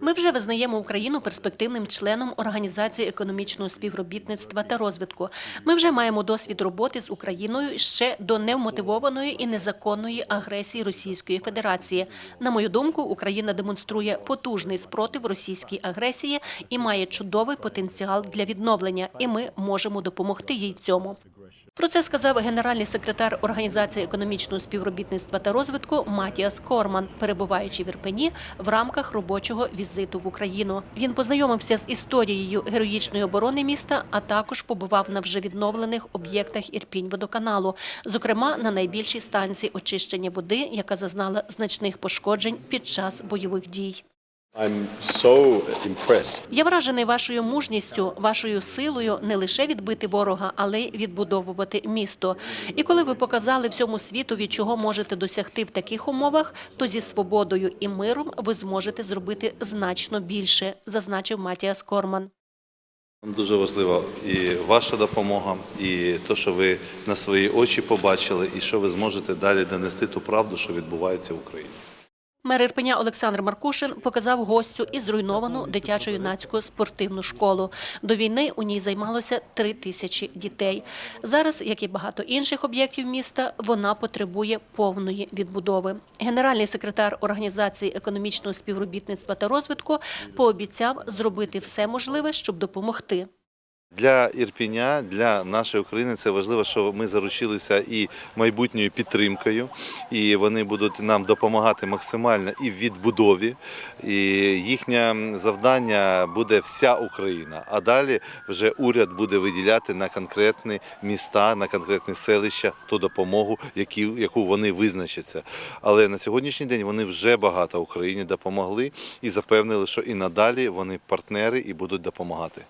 Ми вже визнаємо Україну перспективним членом Організації економічного співробітництва та розвитку. Ми вже маємо досвід роботи з Україною ще до невмотивованої і незаконної агресії Російської Федерації. На мою думку, Україна демонструє потужний спротив російській агресії і має чудовий потенціал для відновлення, і ми можемо допомогти їй цьому. Про це сказав генеральний секретар Організації економічного співробітництва та розвитку Матіас Корман, перебуваючи в Ірпені в рамках робочого візиту в Україну. Він познайомився з історією героїчної оборони міста, а також побував на вже відновлених об'єктах Ірпінь-водоканалу, зокрема на найбільшій станції очищення води, яка зазнала значних пошкоджень під час бойових дій. I'm so impressed Я вражений вашою мужністю, вашою силою не лише відбити ворога, але й відбудовувати місто. І коли ви показали всьому світові, чого можете досягти в таких умовах, то зі свободою і миром ви зможете зробити значно більше, зазначив Матіас Корман. Дуже важлива і ваша допомога, і те, що ви на свої очі побачили, і що ви зможете далі донести ту правду, що відбувається в Україні. Мер Ірпеня Олександр Маркушин показав гостю і зруйновану дитячо-юнацьку спортивну школу. До війни у ній займалося три тисячі дітей. Зараз, як і багато інших об'єктів міста, вона потребує повної відбудови. Генеральний секретар Організації економічного співробітництва та розвитку пообіцяв зробити все можливе, щоб допомогти. Для Ірпіня, для нашої України це важливо, що ми заручилися і майбутньою підтримкою, і вони будуть нам допомагати максимально і в відбудові. І їхнє завдання буде вся Україна. А далі вже уряд буде виділяти на конкретні міста, на конкретні селища ту допомогу, яку вони визначаться. Але на сьогоднішній день вони вже багато Україні допомогли і запевнили, що і надалі вони партнери і будуть допомагати.